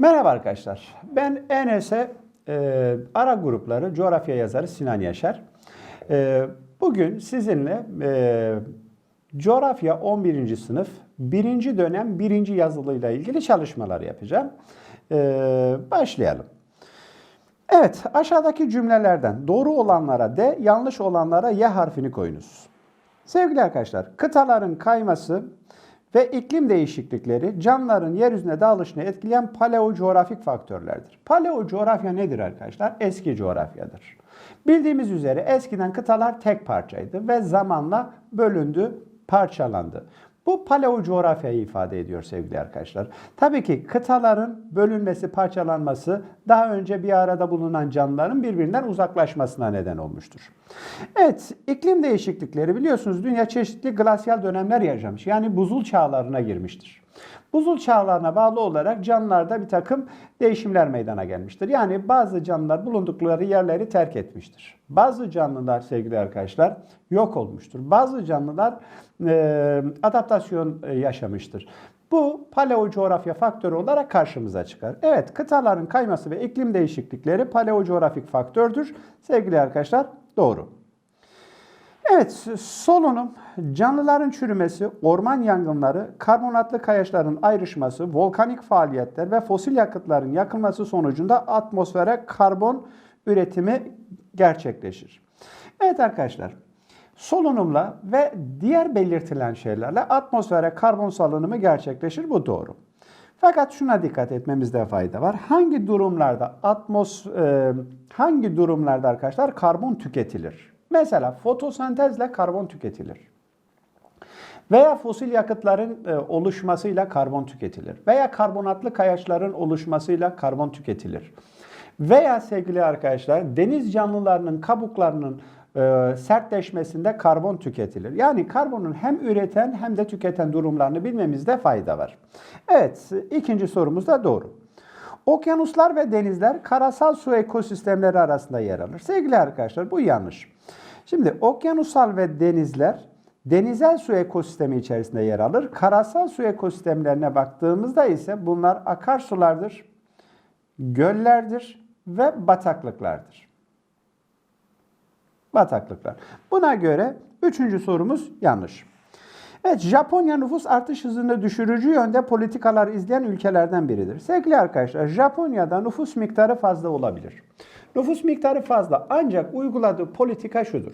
Merhaba arkadaşlar. Ben ENS e, ara grupları coğrafya yazarı Sinan Yaşar. E, bugün sizinle e, coğrafya 11. sınıf 1. dönem 1. yazılıyla ilgili çalışmalar yapacağım. E, başlayalım. Evet, aşağıdaki cümlelerden doğru olanlara D, yanlış olanlara Y harfini koyunuz. Sevgili arkadaşlar, kıtaların kayması ve iklim değişiklikleri canlıların yeryüzüne dağılışını etkileyen paleocoğrafik faktörlerdir. Paleocoğrafya nedir arkadaşlar? Eski coğrafyadır. Bildiğimiz üzere eskiden kıtalar tek parçaydı ve zamanla bölündü, parçalandı. Bu paleo coğrafyayı ifade ediyor sevgili arkadaşlar. Tabii ki kıtaların bölünmesi, parçalanması daha önce bir arada bulunan canlıların birbirinden uzaklaşmasına neden olmuştur. Evet, iklim değişiklikleri biliyorsunuz dünya çeşitli glasyal dönemler yaşamış. Yani buzul çağlarına girmiştir. Buzul çağlarına bağlı olarak canlılarda bir takım değişimler meydana gelmiştir. Yani bazı canlılar bulundukları yerleri terk etmiştir. Bazı canlılar sevgili arkadaşlar yok olmuştur. Bazı canlılar e, adaptasyon e, yaşamıştır. Bu paleo coğrafya faktörü olarak karşımıza çıkar. Evet, kıtaların kayması ve iklim değişiklikleri paleo coğrafik faktördür. Sevgili arkadaşlar, doğru. Evet, solunum, canlıların çürümesi, orman yangınları, karbonatlı kayaçların ayrışması, volkanik faaliyetler ve fosil yakıtların yakılması sonucunda atmosfere karbon üretimi gerçekleşir. Evet arkadaşlar, solunumla ve diğer belirtilen şeylerle atmosfere karbon salınımı gerçekleşir. Bu doğru. Fakat şuna dikkat etmemizde fayda var. Hangi durumlarda atmos e, hangi durumlarda arkadaşlar karbon tüketilir? Mesela fotosentezle karbon tüketilir. Veya fosil yakıtların e, oluşmasıyla karbon tüketilir. Veya karbonatlı kayaçların oluşmasıyla karbon tüketilir. Veya sevgili arkadaşlar deniz canlılarının kabuklarının e, sertleşmesinde karbon tüketilir. Yani karbonun hem üreten hem de tüketen durumlarını bilmemizde fayda var. Evet, ikinci sorumuz da doğru. Okyanuslar ve denizler karasal su ekosistemleri arasında yer alır. Sevgili arkadaşlar bu yanlış. Şimdi okyanusal ve denizler denizel su ekosistemi içerisinde yer alır. Karasal su ekosistemlerine baktığımızda ise bunlar akarsulardır, göllerdir ve bataklıklardır. Bataklıklar. Buna göre üçüncü sorumuz yanlış. Evet, Japonya nüfus artış hızını düşürücü yönde politikalar izleyen ülkelerden biridir. Sevgili arkadaşlar, Japonya'da nüfus miktarı fazla olabilir. Nüfus miktarı fazla ancak uyguladığı politika şudur.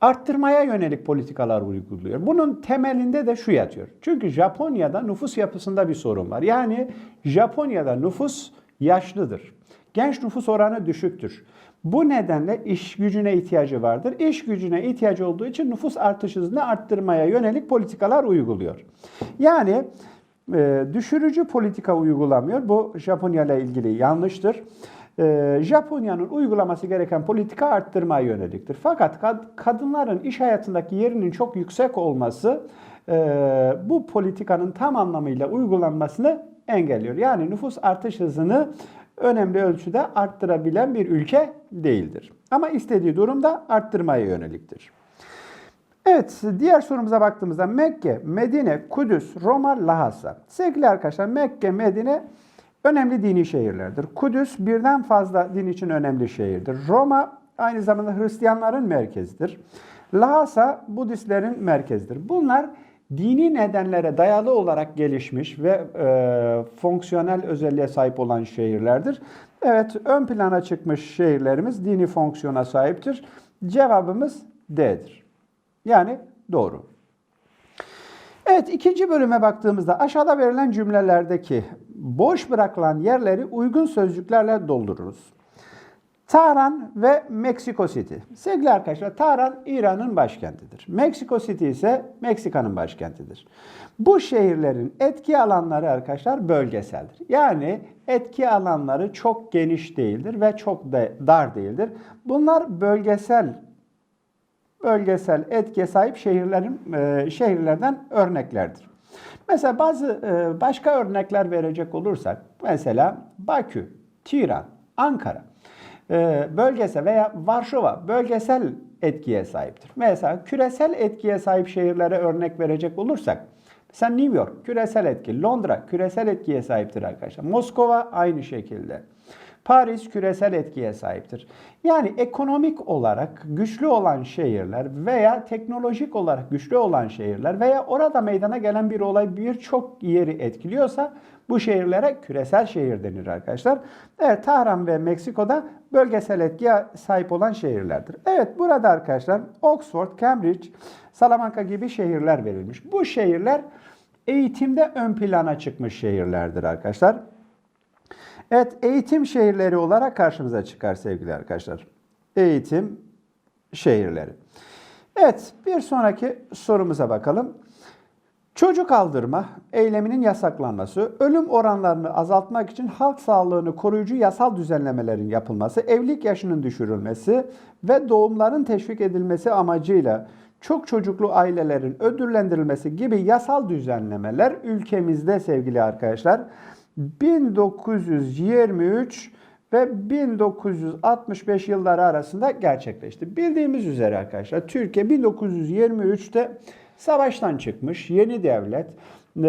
Arttırmaya yönelik politikalar uyguluyor. Bunun temelinde de şu yatıyor. Çünkü Japonya'da nüfus yapısında bir sorun var. Yani Japonya'da nüfus yaşlıdır. Genç nüfus oranı düşüktür. Bu nedenle iş gücüne ihtiyacı vardır. İş gücüne ihtiyacı olduğu için nüfus artış hızını arttırmaya yönelik politikalar uyguluyor. Yani e, düşürücü politika uygulamıyor. Bu Japonya ile ilgili yanlıştır. E, Japonya'nın uygulaması gereken politika arttırmaya yöneliktir. Fakat kad, kadınların iş hayatındaki yerinin çok yüksek olması e, bu politikanın tam anlamıyla uygulanmasını engelliyor. Yani nüfus artış hızını önemli ölçüde arttırabilen bir ülke değildir. Ama istediği durumda arttırmaya yöneliktir. Evet, diğer sorumuza baktığımızda Mekke, Medine, Kudüs, Roma, Lahasa. Sevgili arkadaşlar, Mekke, Medine önemli dini şehirlerdir. Kudüs birden fazla din için önemli şehirdir. Roma aynı zamanda Hristiyanların merkezidir. Lahasa Budistlerin merkezidir. Bunlar dini nedenlere dayalı olarak gelişmiş ve e, fonksiyonel özelliğe sahip olan şehirlerdir. Evet, ön plana çıkmış şehirlerimiz dini fonksiyona sahiptir. Cevabımız D'dir. Yani doğru. Evet, ikinci bölüme baktığımızda aşağıda verilen cümlelerdeki boş bırakılan yerleri uygun sözcüklerle doldururuz. Tahran ve Meksiko City. Sevgili arkadaşlar, Tahran İran'ın başkentidir. Meksiko City ise Meksika'nın başkentidir. Bu şehirlerin etki alanları arkadaşlar bölgeseldir. Yani etki alanları çok geniş değildir ve çok da dar değildir. Bunlar bölgesel bölgesel etkiye sahip şehirlerin e, şehirlerden örneklerdir. Mesela bazı e, başka örnekler verecek olursak mesela Bakü, Tiran, Ankara e, bölgesel veya Varşova bölgesel etkiye sahiptir. Mesela küresel etkiye sahip şehirlere örnek verecek olursak Mesela New York küresel etki, Londra küresel etkiye sahiptir arkadaşlar. Moskova aynı şekilde. Paris küresel etkiye sahiptir. Yani ekonomik olarak güçlü olan şehirler veya teknolojik olarak güçlü olan şehirler veya orada meydana gelen bir olay birçok yeri etkiliyorsa bu şehirlere küresel şehir denir arkadaşlar. Evet Tahran ve Meksiko'da bölgesel etkiye sahip olan şehirlerdir. Evet burada arkadaşlar Oxford, Cambridge, Salamanca gibi şehirler verilmiş. Bu şehirler eğitimde ön plana çıkmış şehirlerdir arkadaşlar. Evet, eğitim şehirleri olarak karşımıza çıkar sevgili arkadaşlar. Eğitim şehirleri. Evet, bir sonraki sorumuza bakalım. Çocuk aldırma eyleminin yasaklanması, ölüm oranlarını azaltmak için halk sağlığını koruyucu yasal düzenlemelerin yapılması, evlilik yaşının düşürülmesi ve doğumların teşvik edilmesi amacıyla çok çocuklu ailelerin ödüllendirilmesi gibi yasal düzenlemeler ülkemizde sevgili arkadaşlar 1923 ve 1965 yılları arasında gerçekleşti. Bildiğimiz üzere arkadaşlar Türkiye 1923'te savaştan çıkmış yeni devlet e,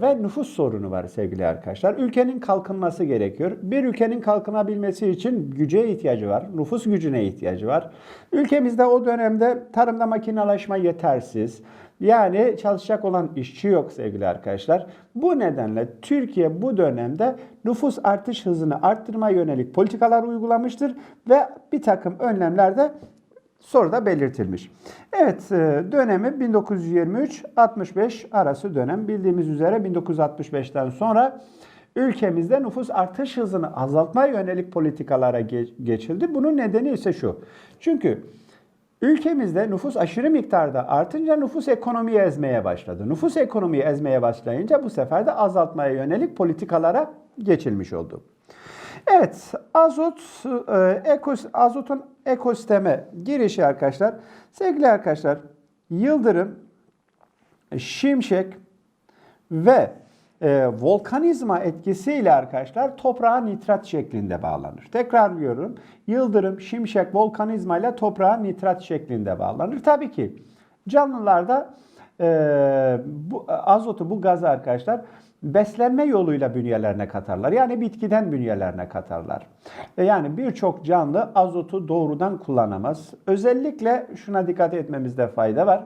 ve nüfus sorunu var sevgili arkadaşlar. Ülkenin kalkınması gerekiyor. Bir ülkenin kalkınabilmesi için güce ihtiyacı var. Nüfus gücüne ihtiyacı var. Ülkemizde o dönemde tarımda makinalaşma yetersiz. Yani çalışacak olan işçi yok sevgili arkadaşlar. Bu nedenle Türkiye bu dönemde nüfus artış hızını arttırma yönelik politikalar uygulamıştır ve bir takım önlemler de soruda belirtilmiş. Evet e, dönemi 1923-65 arası dönem. Bildiğimiz üzere 1965'ten sonra ülkemizde nüfus artış hızını azaltmaya yönelik politikalara geçildi. Bunun nedeni ise şu. Çünkü Ülkemizde nüfus aşırı miktarda artınca nüfus ekonomiyi ezmeye başladı. Nüfus ekonomiyi ezmeye başlayınca bu sefer de azaltmaya yönelik politikalara geçilmiş oldu. Evet, azot, e, azotun ekosisteme girişi arkadaşlar. Sevgili arkadaşlar, yıldırım, şimşek ve e, volkanizma etkisiyle arkadaşlar toprağa nitrat şeklinde bağlanır. Tekrarlıyorum. Yıldırım, şimşek, volkanizma ile toprağa nitrat şeklinde bağlanır. Tabii ki canlılarda e, bu azotu, bu gazı arkadaşlar beslenme yoluyla bünyelerine katarlar. Yani bitkiden bünyelerine katarlar. E, yani birçok canlı azotu doğrudan kullanamaz. Özellikle şuna dikkat etmemizde fayda var.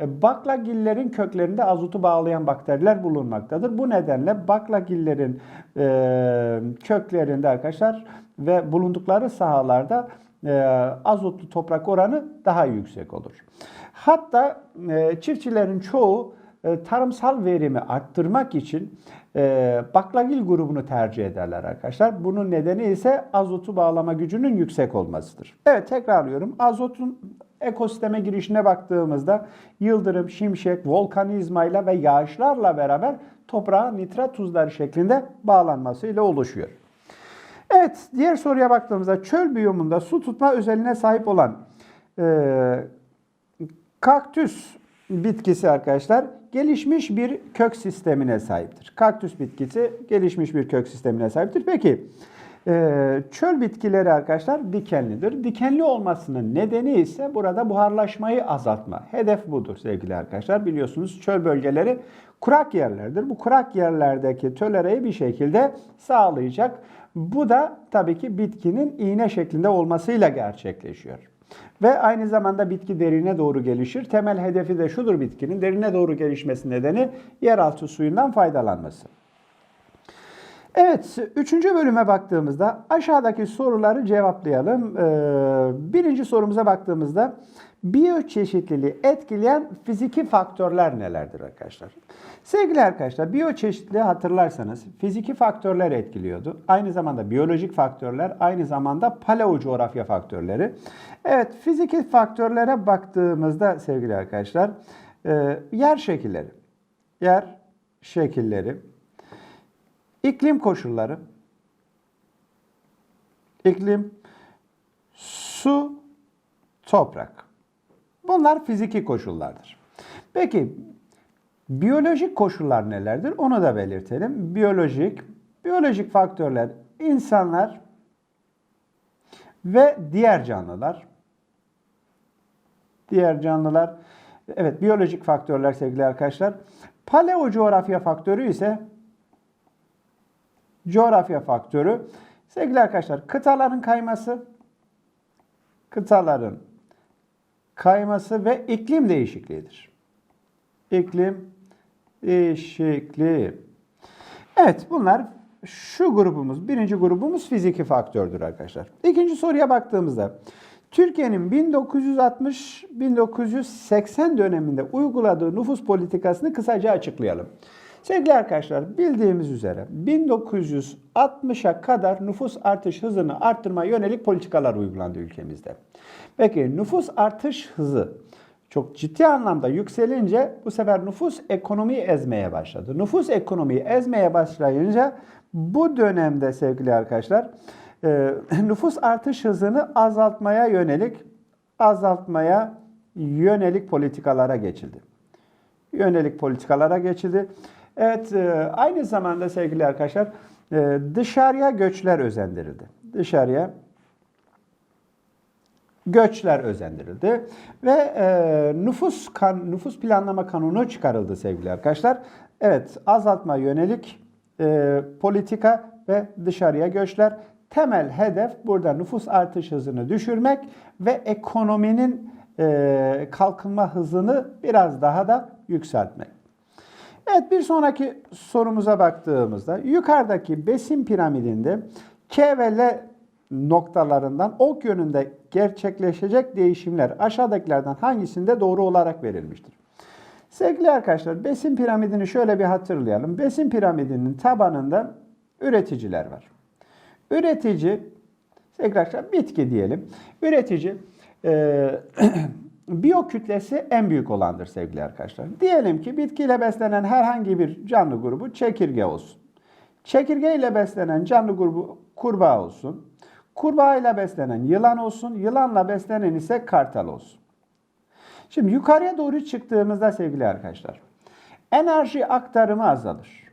E, baklagillerin köklerinde azotu bağlayan bakteriler bulunmaktadır. Bu nedenle baklagillerin e, köklerinde arkadaşlar ve bulundukları sahalarda e, azotlu toprak oranı daha yüksek olur. Hatta çiftçilerin çoğu tarımsal verimi arttırmak için baklagil grubunu tercih ederler arkadaşlar. Bunun nedeni ise azotu bağlama gücünün yüksek olmasıdır. Evet tekrarlıyorum. Azotun ekosisteme girişine baktığımızda yıldırım, şimşek, volkanizmayla ve yağışlarla beraber toprağa nitrat tuzları şeklinde bağlanmasıyla oluşuyor. Evet, diğer soruya baktığımızda çöl biyomunda su tutma özelliğine sahip olan e, kaktüs bitkisi arkadaşlar gelişmiş bir kök sistemine sahiptir. Kaktüs bitkisi gelişmiş bir kök sistemine sahiptir. Peki ee, çöl bitkileri arkadaşlar dikenlidir. Dikenli olmasının nedeni ise burada buharlaşmayı azaltma. Hedef budur sevgili arkadaşlar. Biliyorsunuz çöl bölgeleri kurak yerlerdir. Bu kurak yerlerdeki tölereyi bir şekilde sağlayacak. Bu da tabii ki bitkinin iğne şeklinde olmasıyla gerçekleşiyor. Ve aynı zamanda bitki derine doğru gelişir. Temel hedefi de şudur bitkinin derine doğru gelişmesi nedeni yeraltı suyundan faydalanması. Evet, üçüncü bölüme baktığımızda aşağıdaki soruları cevaplayalım. Ee, birinci sorumuza baktığımızda biyoçeşitliliği etkileyen fiziki faktörler nelerdir arkadaşlar? Sevgili arkadaşlar, biyoçeşitliliği hatırlarsanız fiziki faktörler etkiliyordu. Aynı zamanda biyolojik faktörler, aynı zamanda paleo coğrafya faktörleri. Evet, fiziki faktörlere baktığımızda sevgili arkadaşlar, e, yer şekilleri, yer şekilleri, İklim koşulları, iklim, su, toprak. Bunlar fiziki koşullardır. Peki biyolojik koşullar nelerdir? Onu da belirtelim. Biyolojik, biyolojik faktörler insanlar ve diğer canlılar. Diğer canlılar, evet biyolojik faktörler sevgili arkadaşlar. Paleo coğrafya faktörü ise coğrafya faktörü sevgili arkadaşlar kıtaların kayması, kıtaların kayması ve iklim değişikliğidir. İklim değişikliği. Evet bunlar şu grubumuz, birinci grubumuz fiziki faktördür arkadaşlar. İkinci soruya baktığımızda Türkiye'nin 1960-1980 döneminde uyguladığı nüfus politikasını kısaca açıklayalım. Sevgili arkadaşlar bildiğimiz üzere 1960'a kadar nüfus artış hızını arttırma yönelik politikalar uygulandı ülkemizde. Peki nüfus artış hızı çok ciddi anlamda yükselince bu sefer nüfus ekonomiyi ezmeye başladı. Nüfus ekonomiyi ezmeye başlayınca bu dönemde sevgili arkadaşlar e, nüfus artış hızını azaltmaya yönelik azaltmaya yönelik politikalara geçildi. Yönelik politikalara geçildi. Evet e, aynı zamanda sevgili arkadaşlar e, dışarıya göçler özendirildi. Dışarıya göçler özendirildi ve e, nüfus kan, nüfus planlama kanunu çıkarıldı sevgili arkadaşlar. Evet azaltma yönelik politika ve dışarıya göçler temel hedef burada nüfus artış hızını düşürmek ve ekonominin kalkınma hızını biraz daha da yükseltmek. Evet bir sonraki sorumuza baktığımızda yukarıdaki besin piramidinde K ve L noktalarından ok yönünde gerçekleşecek değişimler aşağıdakilerden hangisinde doğru olarak verilmiştir? Sevgili arkadaşlar besin piramidini şöyle bir hatırlayalım. Besin piramidinin tabanında üreticiler var. Üretici, sevgili arkadaşlar bitki diyelim. Üretici e, biyo kütlesi en büyük olandır sevgili arkadaşlar. Diyelim ki bitkiyle beslenen herhangi bir canlı grubu çekirge olsun. Çekirge ile beslenen canlı grubu kurbağa olsun. Kurbağa ile beslenen yılan olsun. Yılanla beslenen ise kartal olsun. Şimdi yukarıya doğru çıktığımızda sevgili arkadaşlar enerji aktarımı azalır.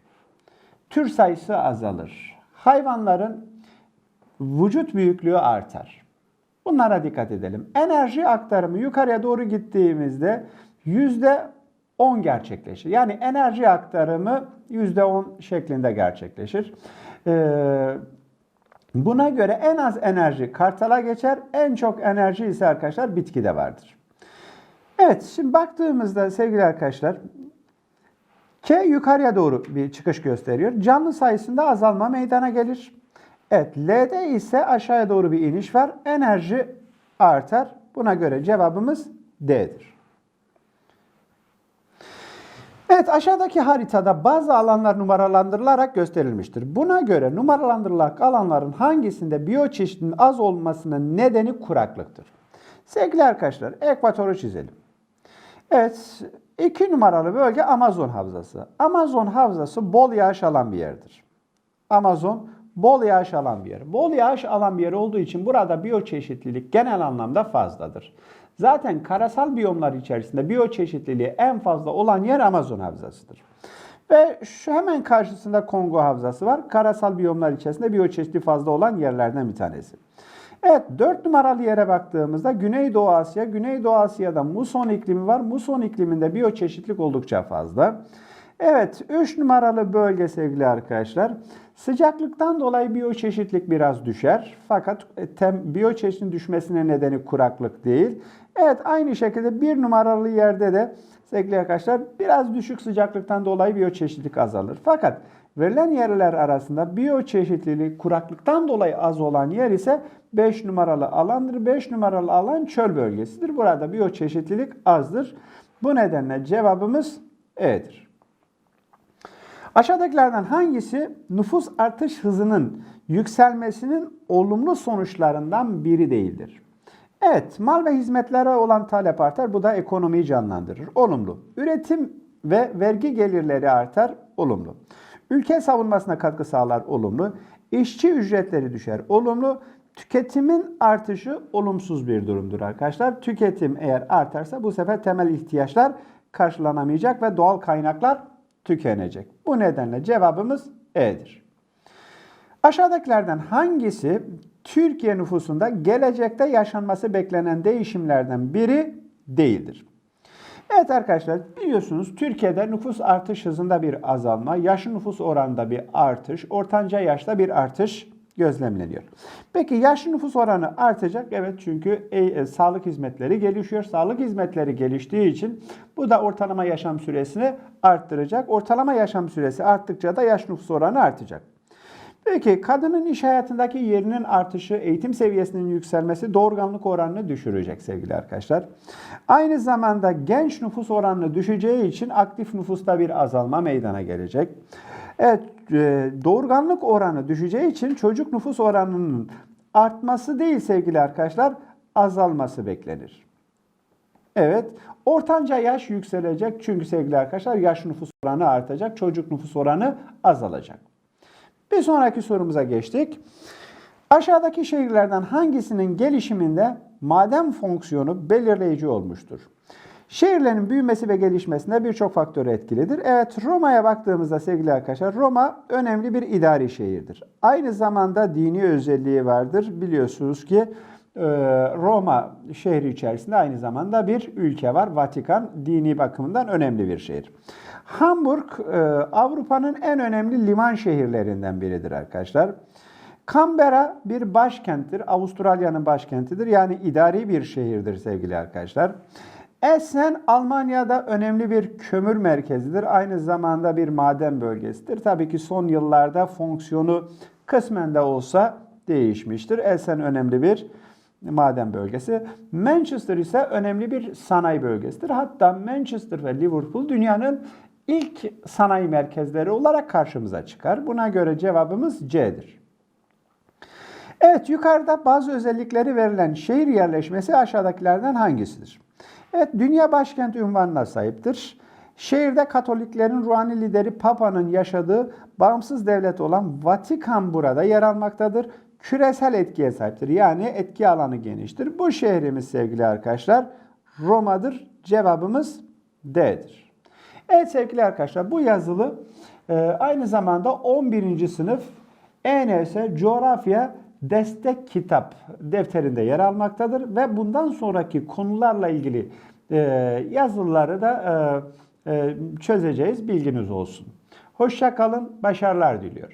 Tür sayısı azalır. Hayvanların vücut büyüklüğü artar. Bunlara dikkat edelim. Enerji aktarımı yukarıya doğru gittiğimizde yüzde 10 gerçekleşir. Yani enerji aktarımı yüzde 10 şeklinde gerçekleşir. Ee, buna göre en az enerji kartala geçer, en çok enerji ise arkadaşlar bitkide vardır. Evet, şimdi baktığımızda sevgili arkadaşlar, K yukarıya doğru bir çıkış gösteriyor. Canlı sayısında azalma meydana gelir. Evet, L'de ise aşağıya doğru bir iniş var. Enerji artar. Buna göre cevabımız D'dir. Evet aşağıdaki haritada bazı alanlar numaralandırılarak gösterilmiştir. Buna göre numaralandırılan alanların hangisinde biyoçeşitliliğin az olmasının nedeni kuraklıktır? Sevgili arkadaşlar ekvatoru çizelim. Evet iki numaralı bölge Amazon havzası. Amazon havzası bol yağış alan bir yerdir. Amazon bol yağış alan bir yer. Bol yağış alan bir yer olduğu için burada biyoçeşitlilik genel anlamda fazladır. Zaten karasal biyomlar içerisinde biyoçeşitliliği en fazla olan yer Amazon havzasıdır. Ve şu hemen karşısında Kongo havzası var. Karasal biyomlar içerisinde biyoçeşitliği fazla olan yerlerden bir tanesi. Evet 4 numaralı yere baktığımızda Güneydoğu Asya. Güneydoğu Asya'da muson iklimi var. Muson ikliminde biyoçeşitlik oldukça fazla. Evet 3 numaralı bölge sevgili arkadaşlar. Sıcaklıktan dolayı biyoçeşitlik biraz düşer. Fakat e, tem, biyoçeşitin düşmesine nedeni kuraklık değil. Evet aynı şekilde bir numaralı yerde de sevgili arkadaşlar biraz düşük sıcaklıktan dolayı biyoçeşitlik azalır. Fakat verilen yerler arasında biyoçeşitliliği kuraklıktan dolayı az olan yer ise 5 numaralı alandır. 5 numaralı alan çöl bölgesidir. Burada biyoçeşitlilik azdır. Bu nedenle cevabımız E'dir. Aşağıdakilerden hangisi nüfus artış hızının yükselmesinin olumlu sonuçlarından biri değildir? Evet, mal ve hizmetlere olan talep artar. Bu da ekonomiyi canlandırır. Olumlu. Üretim ve vergi gelirleri artar. Olumlu. Ülke savunmasına katkı sağlar. Olumlu. İşçi ücretleri düşer. Olumlu. Tüketimin artışı olumsuz bir durumdur arkadaşlar. Tüketim eğer artarsa bu sefer temel ihtiyaçlar karşılanamayacak ve doğal kaynaklar tükenecek. Bu nedenle cevabımız E'dir. Aşağıdakilerden hangisi Türkiye nüfusunda gelecekte yaşanması beklenen değişimlerden biri değildir? Evet arkadaşlar biliyorsunuz Türkiye'de nüfus artış hızında bir azalma, yaş nüfus oranında bir artış, ortanca yaşta bir artış gözlemleniyor. Peki yaş nüfus oranı artacak. Evet çünkü e, e, sağlık hizmetleri gelişiyor. Sağlık hizmetleri geliştiği için bu da ortalama yaşam süresini arttıracak. Ortalama yaşam süresi arttıkça da yaş nüfus oranı artacak. Peki kadının iş hayatındaki yerinin artışı, eğitim seviyesinin yükselmesi doğurganlık oranını düşürecek sevgili arkadaşlar. Aynı zamanda genç nüfus oranını düşeceği için aktif nüfusta bir azalma meydana gelecek. Evet, e, doğurganlık oranı düşeceği için çocuk nüfus oranının artması değil sevgili arkadaşlar, azalması beklenir. Evet, ortanca yaş yükselecek çünkü sevgili arkadaşlar yaş nüfus oranı artacak, çocuk nüfus oranı azalacak. Bir sonraki sorumuza geçtik. Aşağıdaki şehirlerden hangisinin gelişiminde maden fonksiyonu belirleyici olmuştur? Şehirlerin büyümesi ve gelişmesinde birçok faktör etkilidir. Evet Roma'ya baktığımızda sevgili arkadaşlar Roma önemli bir idari şehirdir. Aynı zamanda dini özelliği vardır. Biliyorsunuz ki Roma şehri içerisinde aynı zamanda bir ülke var. Vatikan dini bakımından önemli bir şehir. Hamburg e, Avrupa'nın en önemli liman şehirlerinden biridir arkadaşlar. Canberra bir başkenttir. Avustralya'nın başkentidir. Yani idari bir şehirdir sevgili arkadaşlar. Essen Almanya'da önemli bir kömür merkezidir. Aynı zamanda bir maden bölgesidir. Tabii ki son yıllarda fonksiyonu kısmen de olsa değişmiştir. Essen önemli bir maden bölgesi. Manchester ise önemli bir sanayi bölgesidir. Hatta Manchester ve Liverpool dünyanın ilk sanayi merkezleri olarak karşımıza çıkar. Buna göre cevabımız C'dir. Evet yukarıda bazı özellikleri verilen şehir yerleşmesi aşağıdakilerden hangisidir? Evet dünya başkenti unvanına sahiptir. Şehirde Katoliklerin ruhani lideri Papa'nın yaşadığı bağımsız devlet olan Vatikan burada yer almaktadır. Küresel etkiye sahiptir. Yani etki alanı geniştir. Bu şehrimiz sevgili arkadaşlar Roma'dır. Cevabımız D'dir. Evet sevgili arkadaşlar bu yazılı e, aynı zamanda 11. sınıf ENS coğrafya destek kitap defterinde yer almaktadır ve bundan sonraki konularla ilgili e, yazıları da e, çözeceğiz bilginiz olsun. Hoşça kalın, başarılar diliyorum.